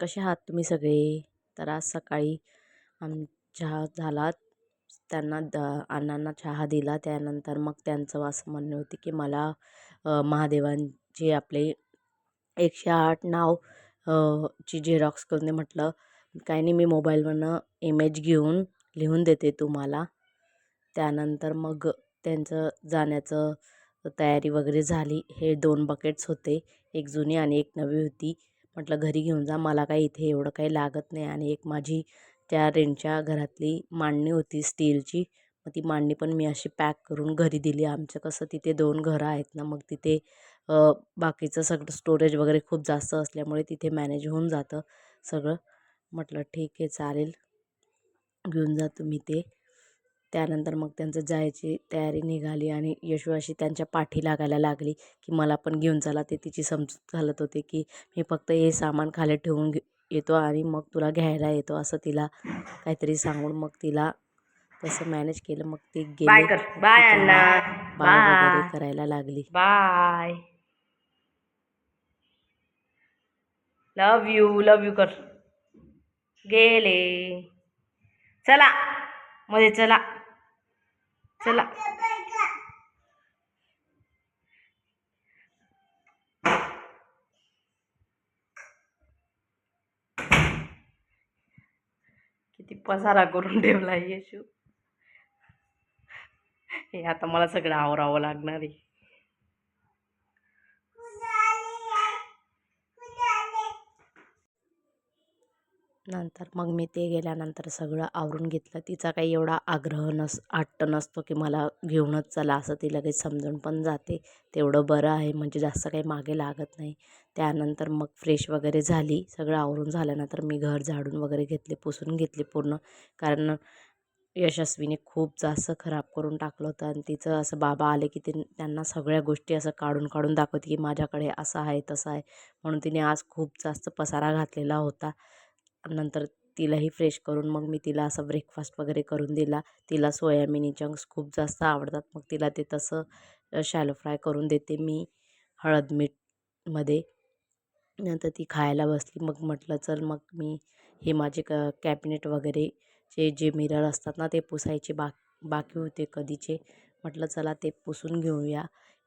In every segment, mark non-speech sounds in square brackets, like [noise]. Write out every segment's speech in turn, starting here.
कसे आहात तुम्ही सगळे? तर आज सकाळी आम चहा झाला त्यांना द अण्णांना चहा दिला. त्यानंतर मग त्यांचं असं म्हणणं होते की मला महादेवांचे आपले एकशे आठ नाव ची झेरॉक्स करून दे म्हटलं. काही नाही मी मोबाईलवरनं इमेज घेऊन लिहून देते तुम्हाला. त्यानंतर मग त्यांचं जाण्याचं तयारी वगैरे झाली. हे दोन बकेट्स होते. एक जुनी आणि एक नवी होती. म्हटलं घरी घेऊन जा मला काही इथे एवढं काही लागत नाही. आणि एक माझी त्या रेंटच्या घरातली मांडणी होती स्टीलची. मग ती मांडणी पण मी अशी पॅक करून घरी दिली. आमचं कसं तिथे दोन घरं आहेत ना मग तिथे बाकीचं सगळं स्टोरेज वगैरे खूप जास्त असल्यामुळे तिथे मॅनेज होऊन जातं सगळं. म्हटलं ठीक आहे चालेल. घेऊन जा तुम्ही ते. त्यानंतर मग त्यांचं जायची तयारी निघाली आणि यशू अशी त्यांच्या पाठी लागायला लागली की मला पण घेऊन चला. ते तिची समजूत घालत होते की मी फक्त हे सामान खाली ठेवून येतो आणि मग तुला घ्यायला येतो असं तिला काहीतरी सांगून मग तिला तसं मॅनेज केलं. मग ती गेली बाय वगैरे बाय करायला लागली. Bye love you love you कर. गेले. चला. मध्ये चला. चला. किती पसारा करून ठेवला येशू. हे आता मला सगळं आवरावं लागणार आहे. नंतर मग मी ते गेल्यानंतर सगळं आवरून घेतलं. तिचा काही एवढा आग्रह नस हट्ट नसतो की मला घेऊनच चला असं ती लगेच समजून पण जाते. तेवढं बरं आहे म्हणजे जास्त काही मागे लागत नाही. त्यानंतर मग फ्रेश वगैरे झाली. सगळं आवरून झाल्यानंतर मी घर झाडून वगैरे घेतले पुसून घेतले पूर्ण. कारण यशस्वीने खूप जास्त खराब करून टाकलं होतं आणि तिचं असं बाबा आले की ते त्यांना सगळ्या गोष्टी असं काढून काढून दाखवते की माझ्याकडे असं आहे तसं आहे. म्हणून तिने आज खूप जास्त पसारा घातलेला होता. नंतर तिलाही फ्रेश करून मग मी तिला असं ब्रेकफास्ट वगैरे करून दिला. तिला सोयामिनी चंक्स खूप जास्त आवडतात. मग तिला ते तसं शॅलो फ्राय करून देते मी हळद मीठमध्ये. नंतर ती खायला बसली. मग म्हटलं चल मग मी हे माझे क कॅबिनेट वगैरे चे जे मिरर असतात ना ते पुसायचे बा बाकी होते कधीचे. म्हटलं चला ते पुसून घेऊया.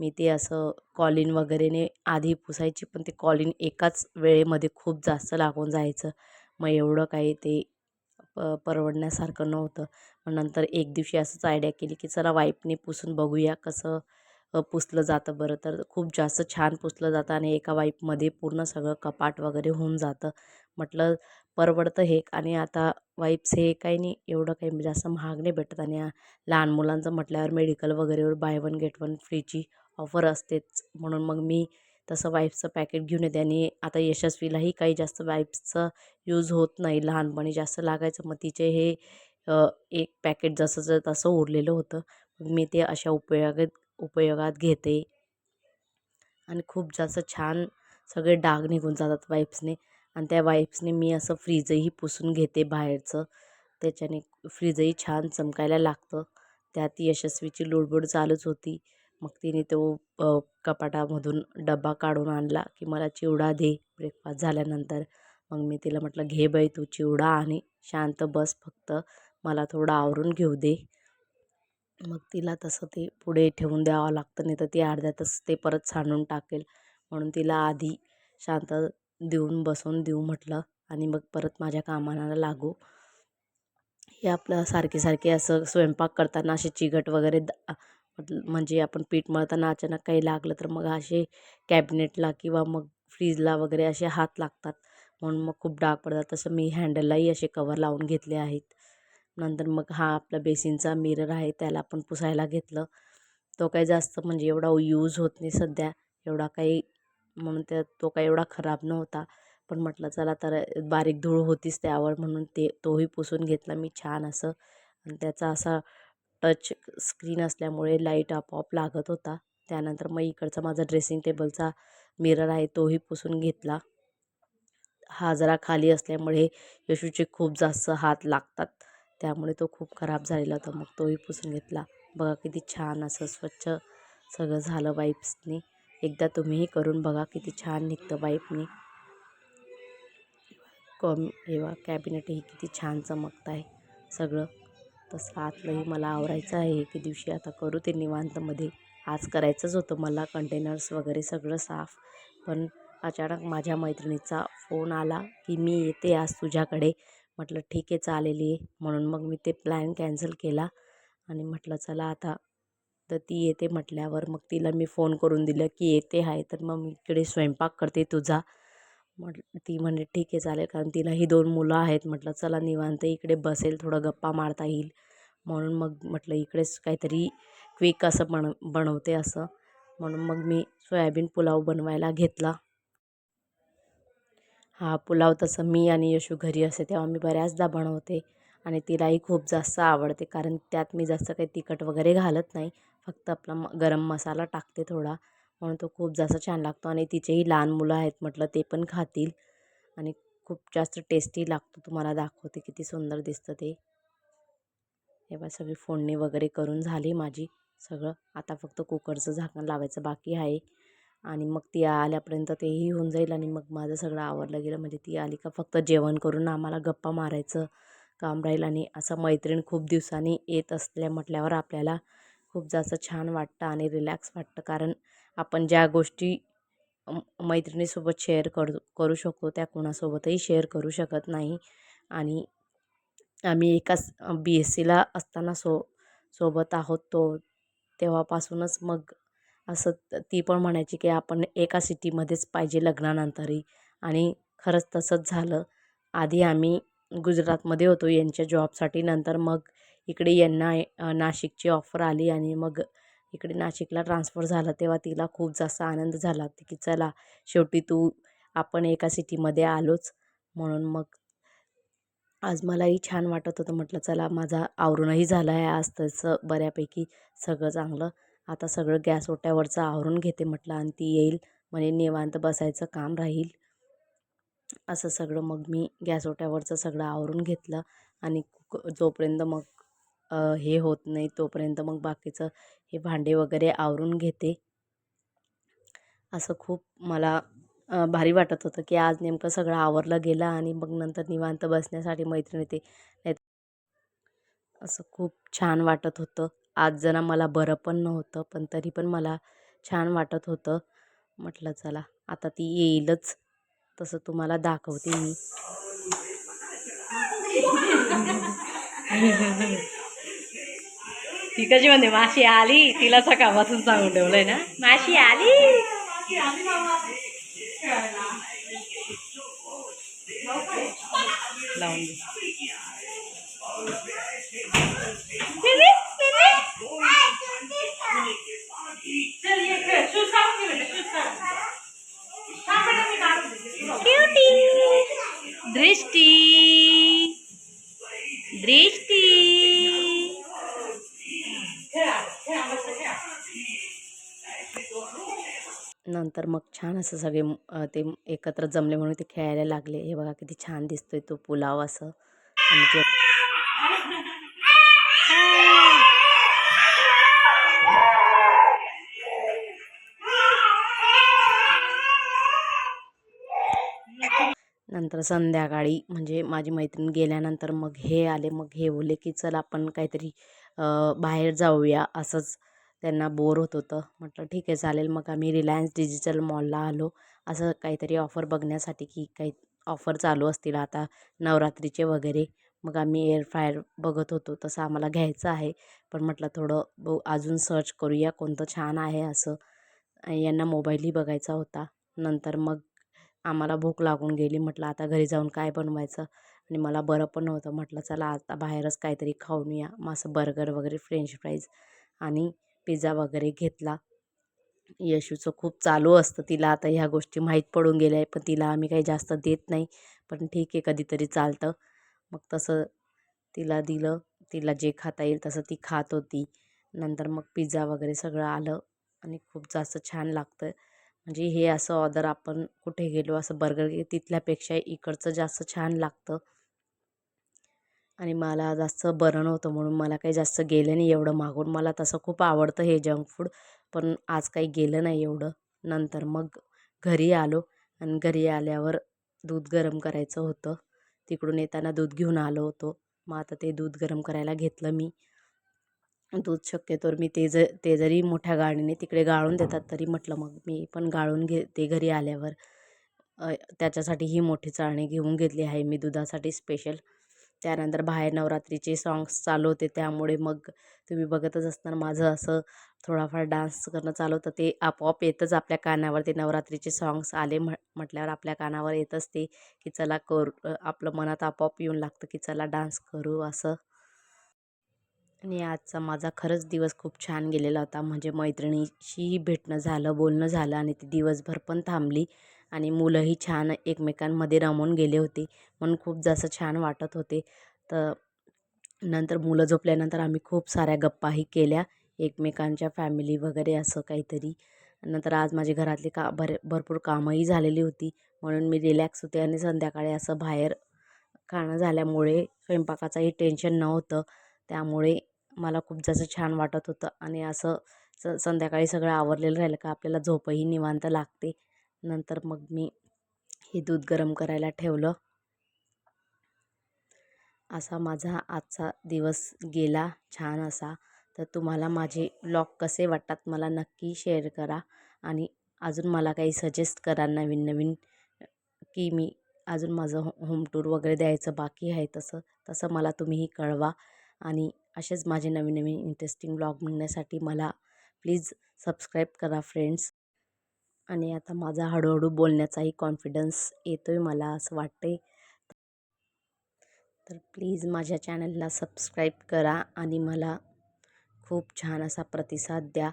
मी ते असं कॉलिन वगैरेने आधी पुसायची पण ते कॉलिन एकाच वेळेमध्ये खूप जास्त लागून जायचं. मग एवढं काही ते प परवडण्यासारखं नव्हतं. मग नंतर एक दिवशी असंच आयडिया केली की चला वाईपने पुसून बघूया कसं पुसलं जातं बरं. तर खूप जास्त छान पुसलं जातं आणि एका वाईपमध्ये पूर्ण सगळं कपाट वगैरे होऊन जातं. म्हटलं परवडतं हे आणि आता वाईप्स हे काही नाही एवढं काही जास्त महाग नाही भेटत आणि लहान मुलांचं म्हटल्यावर मेडिकल वगैरेवर बाय वन गेट वन फ्रीची ऑफर असतेच. म्हणून मग मी तसं वाईप्सचं पॅकेट घेऊन येते आणि आता यशस्वीलाही काही जास्त वाईप्सचं यूज होत नाही लहानपणी. जास्त लागायचं मग तिचे हे एक पॅकेट जसंचं तसं उरलेलं होतं. मी ते अशा उपयोगात उपयोगात घेते. आणि खूप जास्त छान सगळे डाग निघून जातात वाईप्सने आणि त्या वाईप्सने मी असं फ्रीजही पुसून घेते बाहेरचं. त्याच्याने फ्रीजही छान चमकायला लागतं. त्यात यशस्वीची लुडबुड चालूच होती. मग तिने तो कपाटामधून डबा काढून आणला की मला चिवडा दे ब्रेकफास्ट झाल्यानंतर. मग मी तिला म्हटलं घे बाई तू चिवडा आणि शांत बस फक्त. मला थोडं आवरून घेऊ दे. मग तिला तसं ते पुढे ठेवून द्यावं लागतं नाही तर ती अर्ध्यातच ते परत सांडून टाकेल. म्हणून तिला आधी शांत देऊन बसून देऊ म्हटलं आणि मग परत माझ्या कामाला लागू. हे आपलं सारखे सारखे असं स्वयंपाक करताना असे चिकट वगैरे द- म्हणजे आपण पीठ मळताना अचानक काही लागलं तर मग असे कॅबिनेटला किंवा मग फ्रीजला वगैरे असे हात लागतात. म्हणून मग खूप डाग पडतात. तसं मी हँडललाही असे कवर लावून घेतले आहेत. नंतर मग हा आपला बेसिनचा मिरर आहे त्याला आपण पुसायला घेतलं. तो काही जास्त म्हणजे एवढा यूज होत नाही सध्या. एवढा काही म्हणून त्या तो काही एवढा खराब नव्हता. पण म्हटलं चला तर बारीक धूळ होतीच त्यावर म्हणून ते तोही पुसून घेतला मी छान असं. आणि त्याचा असा टच स्क्रीन असल्यामुळे लाइट आपोआप लागत होता. त्यानंतर मग इकडचा माझा ड्रेसिंग टेबलचा मिरर आहे तोही पुसून घेतला. हा जरा खाली असल्यामुळे यशूचे खूप जास्त हात लागतात. त्यामुळे तो खूप खराब झालेला होता. मग तोही पुसून घेतला. बघा किती छान असं स्वच्छ सगळं झालं वाईप्सनी. एकदा तुम्हीही करून बघा किती छान निघतं वाईपनी. कॉम एवा कॅबिनेटही किती छान चमकत आहे सगळं तसं आतलंही मला आवरायचं आहे. एके दिवशी आता करू ते निवांतमध्ये आज करायचंच होतं. मला कंटेनर्स वगैरे सगळं साफ. पण अचानक माझ्या मैत्रिणीचा फोन आला की मी येते आज तुझ्याकडे. म्हटलं ठीक आहे चालेल ये. म्हणून मग मी ते प्लॅन कॅन्सल केला. आणि म्हटलं चला आता. तर ती येते म्हटल्यावर मग तिला मी फोन करून दिलं की येते आहे. तर मग मी इकडे स्वयंपाक करते तुझा. म्हटलं ती म्हणे ठीक आहे चालेल कारण तिलाही दोन मुलं आहेत. म्हटलं चला निवांत इकडे बसेल थोडं गप्पा मारता येईल. म्हणून मग म्हटलं इकडेच काहीतरी क्विक असं बन बनवते असं. म्हणून मग मी सोयाबीन पुलाव बनवायला घेतला. हा पुलाव तसं मी आणि यशू घरी असते तेव्हा मी बऱ्याचदा बनवते आणि तिलाही खूप जास्त आवडते कारण त्यात मी जास्त काही तिखट वगैरे घालत नाही फक्त आपला म गरम मसाला टाकते थोडा. म्हणून तो खूप जास्त छान लागतो आणि तिचेही लहान मुलं आहेत म्हटलं ते पण खातील. आणि खूप जास्त टेस्टी लागतो तुम्हाला दाखवते किती सुंदर दिसतं ते. हे सगळी फोडणी वगैरे करून झाली माझी सगळं. आता फक्त कुकरचं झाकण लावायचं बाकी आहे. आणि मग ती आल्यापर्यंत तेही होऊन जाईल आणि मग माझं सगळं आवरलं गेलं. म्हणजे ती आली का फक्त जेवण करून आम्हाला गप्पा मारायचं काम राहील आणि असं मैत्रीण खूप दिवसांनी येत असल्या म्हटल्यावर आपल्याला खूप जास्त छान वाटतं आणि रिलॅक्स वाटतं. कारण आपण ज्या गोष्टी मैत्रिणीसोबत शेअर करू करू शकतो त्या कोणासोबतही शेअर करू शकत नाही. आणि आम्ही एकाच बी एस सीला असताना सो सोबत आहोत तो तेव्हापासूनच मग असं ती पण म्हणायची की आपण एका सिटीमध्येच पाहिजे लग्नानंतरही. आणि खरंच तसंच झालं. आधी आम्ही गुजरातमध्ये होतो यांच्या जॉबसाठी. नंतर मग इकडे यांना नाशिकची ऑफर आली आणि मग इकडे नाशिकला ट्रान्सफर झालं तेव्हा तिला खूप जास्त आनंद झाला की चला शेवटी तू आपण एका सिटीमध्ये आलोच. म्हणून मग आज मलाही छान वाटत होतं. म्हटलं चला माझा आवरूनही झालं आहे आज तसं बऱ्यापैकी सगळं चांगलं. आता सगळं गॅस ओट्यावरचं आवरून घेते म्हटलं आणि ती येईल. म्हणजे निवांत बसायचं काम राहील. असं सगळं मग मी गॅस ओट्यावरचं सगळं आवरून घेतलं. आणि जोपर्यंत मग हे होत नाही तोपर्यंत मग बाकीचं हे भांडे वगैरे आवरून घेते. असं खूप मला भारी वाटत होतं की आज नेमकं सगळं आवरलं गेलं आणि मग नंतर निवांत बसण्यासाठी मैत्रिणी ते असं खूप छान वाटत होतं. आज जरा मला बरं पण नव्हतं पण तरी पण मला छान वाटत होतं. म्हटलं चला आता ती येईलच. तसं तुम्हाला दाखवते मी. [laughs] [laughs] ती कशी म्हणते माशी आली तिला सकाळपासून सांगून ठेवलंय ना. माशी आली. लावून. दृष्टी दृष्टी तर मग छान असं सगळे ते एकत्र जमले म्हणून ते खेळायला लागले. हे बघा किती छान दिसतोय तो पुलाव असं. आणि नंतर संध्याकाळी म्हणजे माझी मैत्रीण गेल्यानंतर मग हे आले. मग हे बोलले की चल आपण काहीतरी बाहेर जाऊया. असंच त्यांना बोर होत होतं. म्हटलं ठीक आहे चालेल. मग आम्ही रिलायन्स डिजिटल मॉलला आलो. असं काहीतरी ऑफर बघण्यासाठी की काही ऑफर चालू असतील आता नवरात्रीचे वगैरे. मग आम्ही एअर फ्रायर बघत होतो. तसं आम्हाला घ्यायचं आहे. पण म्हटलं थोडं ब अजून सर्च करूया कोणतं छान आहे असं. यांना मोबाईलही बघायचा होता. नंतर मग आम्हाला भूक लागून गेली. म्हटलं आता घरी जाऊन काय बनवायचं? आणि मला बरं पण नव्हतं. म्हटलं चला आता बाहेरच काहीतरी खाऊन या. मग असं बर्गर वगैरे फ्रेंच फ्राईज आणि पिझ्झा वगैरे घेतला. यशूचं खूप चालू असतं तिला. आता ह्या गोष्टी माहीत पडून गेल्या आहे पण तिला आम्ही काही जास्त देत नाही. पण ठीक आहे कधीतरी चालतं. मग तसं तिला दिलं. तिला जे खाता येईल तसं ती खात होती. नंतर मग पिझ्झा वगैरे सगळं आलं आणि खूप जास्त छान लागतं म्हणजे हे असं ऑर्डर आपण कुठे गेलो असं बर्गर तिथल्यापेक्षा इकडचं जास्त छान लागतं. आणि मला जास्त बरं नव्हतं म्हणून मला काही जास्त गेलं नाही एवढं मागून. मला तसं खूप आवडतं हे जंक फूड पण आज काही गेलं नाही एवढं. नंतर मग घरी आलो आणि घरी आल्यावर दूध गरम करायचं होतं. तिकडून येताना दूध घेऊन आलो होतो. मग आता ते दूध गरम करायला घेतलं मी. दूध शक्यतोवर मी ते ज ते जरी मोठ्या गाडीने तिकडे गाळून देतात तरी म्हटलं मग मी पण गाळून घेते घरी आल्यावर त्याच्यासाठी ही मोठी चाळणी घेऊन घेतली आहे मी. दुधासाठी स्पेशल त्यानंतर बाहेर नवरात्रीचे साँग्स चालू होते. त्यामुळे मग तुम्ही बघतच असणार माझं असं थोडाफार डान्स करणं चालू होतं. ते आपोआप येतच आपल्या कानावर. ते नवरात्रीचे साँग्स आले म्ह म्हटल्यावर आपल्या कानावर येतच ते की चला करू आपलं मनात आपोआप येऊन लागतं की चला डान्स करू असं. आणि आजचा माझा खरंच दिवस खूप छान गेलेला होता. म्हणजे मैत्रिणीशीही भेटणं झालं बोलणं झालं आणि ती दिवसभर पण थांबली. आणि मुलंही छान एकमेकांमध्ये रमून गेले होते. म्हणून खूप जास्त छान वाटत होते. तर नंतर मुलं झोपल्यानंतर आम्ही खूप साऱ्या गप्पाही केल्या. एकमेकांच्या फॅमिली वगैरे असं काहीतरी. नंतर आज माझी घरातली का भर भरपूर कामंही झालेली होती. म्हणून मी रिलॅक्स होते आणि संध्याकाळी असं बाहेर खाणं झाल्यामुळे स्वयंपाकाचंही टेन्शन नव्हतं. त्यामुळे मला खूप जास्त छान वाटत होतं. आणि असं स संध्याकाळी सगळं आवरलेलं राहिलं का आपल्याला झोपही निवांत लागते. नंतर मग मी हे दूध गरम करायला ठेवलं. असा माझा आजचा दिवस गेला छान असा. तर तुम्हाला माझे ब्लॉग कसे वाटतात मला नक्की शेअर करा आणि अजून मला काही सजेस्ट करा नवीन नवीन की मी अजून माझं हो होम टूर वगैरे द्यायचं बाकी आहे तसं तसं मला तुम्हीही कळवा. आणि असेच माझे नवीन नवीन इंटरेस्टिंग व्लॉग मिळण्यासाठी मला प्लीज सबस्क्राईब करा फ्रेंड्स आणि आता माझा हळूहळू बोलण्याचाही कॉन्फिडन्स येतो आहे मला असं वाटते तर प्लीज माझ्या चॅनलला सबस्क्राईब करा आणि मला खूप छान असा प्रतिसाद द्या.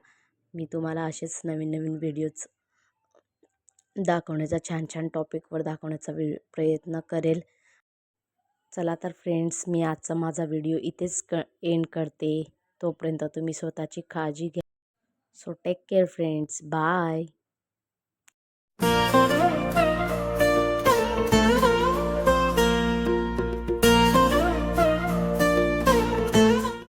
मी तुम्हाला असेच नवीन नवीन व्हिडिओज दाखवण्याचा छान छान टॉपिकवर दाखवण्याचा वि प्रयत्न करेल. चला तर फ्रेंड्स मी आजचा माझा व्हिडिओ इथेच क एंड करते. तोपर्यंत तुम्ही स्वतःची काळजी घ्या. So take care friends bye